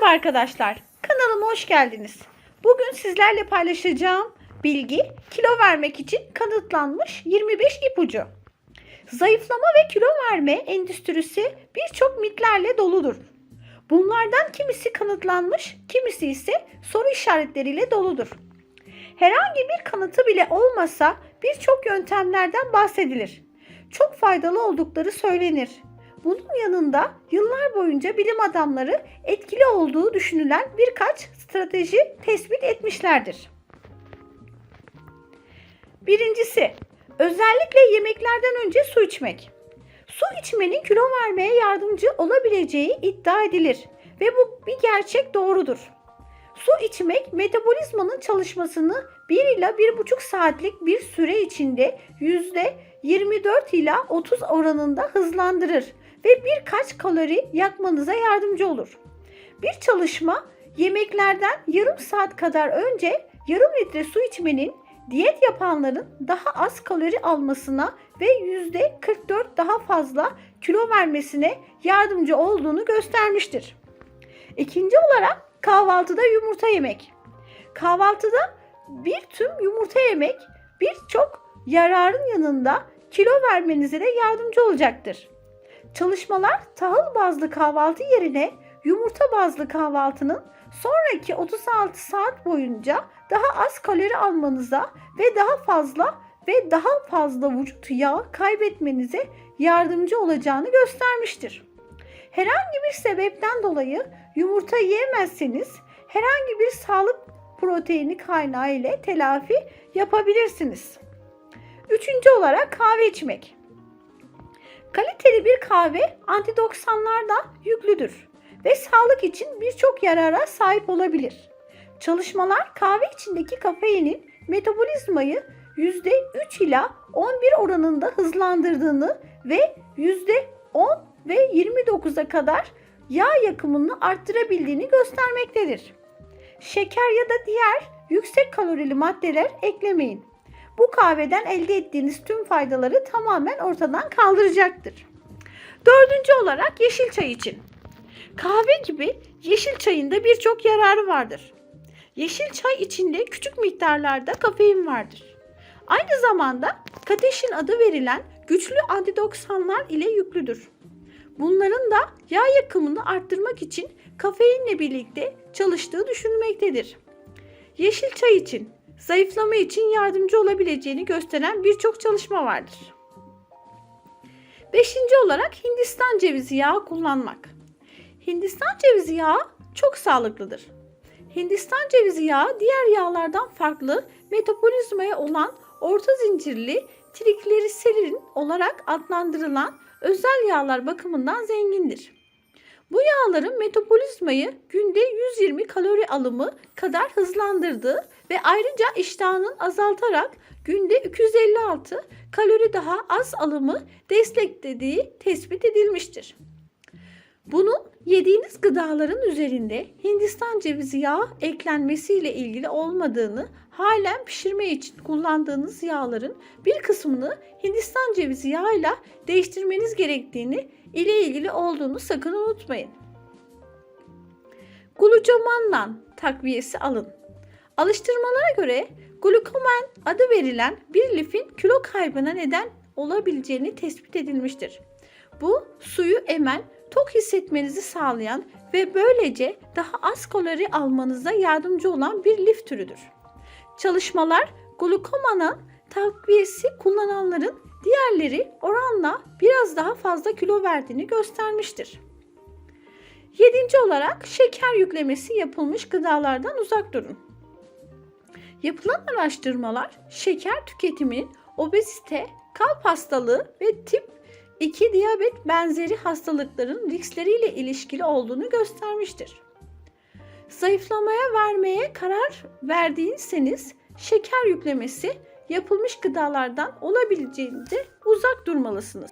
Merhaba arkadaşlar. Kanalıma hoş geldiniz. Bugün sizlerle paylaşacağım bilgi kilo vermek için kanıtlanmış 25 ipucu. Zayıflama ve kilo verme endüstrisi birçok mitlerle doludur. Bunlardan kimisi kanıtlanmış, kimisi ise soru işaretleriyle doludur. Herhangi bir kanıtı bile olmasa birçok yöntemlerden bahsedilir. Çok faydalı oldukları söylenir. Bunun yanında yıllar boyunca bilim adamları etkili olduğu düşünülen birkaç strateji tespit etmişlerdir. Birincisi, özellikle yemeklerden önce su içmek. Su içmenin kilo vermeye yardımcı olabileceği iddia edilir ve bu bir gerçek doğrudur. Su içmek metabolizmanın çalışmasını 1 ila 1,5 saatlik bir süre içinde %24 ila 30 oranında hızlandırır ve birkaç kalori yakmanıza yardımcı olur. Bir çalışma yemeklerden yarım saat kadar önce yarım litre su içmenin diyet yapanların daha az kalori almasına ve %44 daha fazla kilo vermesine yardımcı olduğunu göstermiştir. İkinci olarak kahvaltıda yumurta yemek. Kahvaltıda bir tüm yumurta yemek birçok yararın yanında kilo vermenize de yardımcı olacaktır. Çalışmalar tahıl bazlı kahvaltı yerine yumurta bazlı kahvaltının sonraki 36 saat boyunca daha az kalori almanıza ve daha fazla ve daha fazla vücut yağı kaybetmenize yardımcı olacağını göstermiştir. Herhangi bir sebepten dolayı yumurta yiyemezseniz herhangi bir sağlık proteini kaynağı ile telafi yapabilirsiniz. Üçüncü olarak kahve içmek. Kaliteli bir kahve antidoksanlarla yüklüdür ve sağlık için birçok yarara sahip olabilir. Çalışmalar kahve içindeki kafeinin metabolizmayı %3 ila 11 oranında hızlandırdığını ve %10 ve 29'a kadar yağ yakımını arttırabildiğini göstermektedir. Şeker ya da diğer yüksek kalorili maddeler eklemeyin. Bu kahveden elde ettiğiniz tüm faydaları tamamen ortadan kaldıracaktır. Dördüncü olarak yeşil çay için. Kahve gibi yeşil çayın da birçok yararı vardır. Yeşil çay içinde küçük miktarlarda kafein vardır. Aynı zamanda kateşin adı verilen güçlü antidoksanlar ile yüklüdür. Bunların da yağ yakımını arttırmak için kafeinle birlikte çalıştığı düşünülmektedir. Yeşil çay için zayıflama için yardımcı olabileceğini gösteren birçok çalışma vardır. Beşinci olarak Hindistan cevizi yağı kullanmak. Hindistan cevizi yağı çok sağlıklıdır. Hindistan cevizi yağı diğer yağlardan farklı metabolizmaya olan orta zincirli trigliserin olarak adlandırılan özel yağlar bakımından zengindir. Bu yağların metabolizmayı günde 120 kalori alımı kadar hızlandırdığı ve ayrıca iştahının azaltarak günde 256 kalori daha az alımı desteklediği tespit edilmiştir. Bunun yediğiniz gıdaların üzerinde Hindistan cevizi yağı eklenmesiyle ilgili olmadığını, halen pişirme için kullandığınız yağların bir kısmını Hindistan cevizi yağıyla değiştirmeniz gerektiğini ile ilgili olduğunu sakın unutmayın. Glucomannan takviyesi alın. Alıştırmalara göre glukomen adı verilen bir lifin kilo kaybına neden olabileceğini tespit edilmiştir. Bu suyu emen, tok hissetmenizi sağlayan ve böylece daha az kalori almanıza yardımcı olan bir lif türüdür. Çalışmalar glukomanın takviyesi kullananların diğerleri oranla biraz daha fazla kilo verdiğini göstermiştir. Yedinci olarak şeker yüklemesi yapılmış gıdalardan uzak durun. Yapılan araştırmalar şeker tüketiminin obezite, kalp hastalığı ve tip 2 diyabet benzeri hastalıkların riskleriyle ilişkili olduğunu göstermiştir. Zayıflamaya vermeye karar verdiyseniz şeker yüklemesi yapılmış gıdalardan olabileceğince uzak durmalısınız.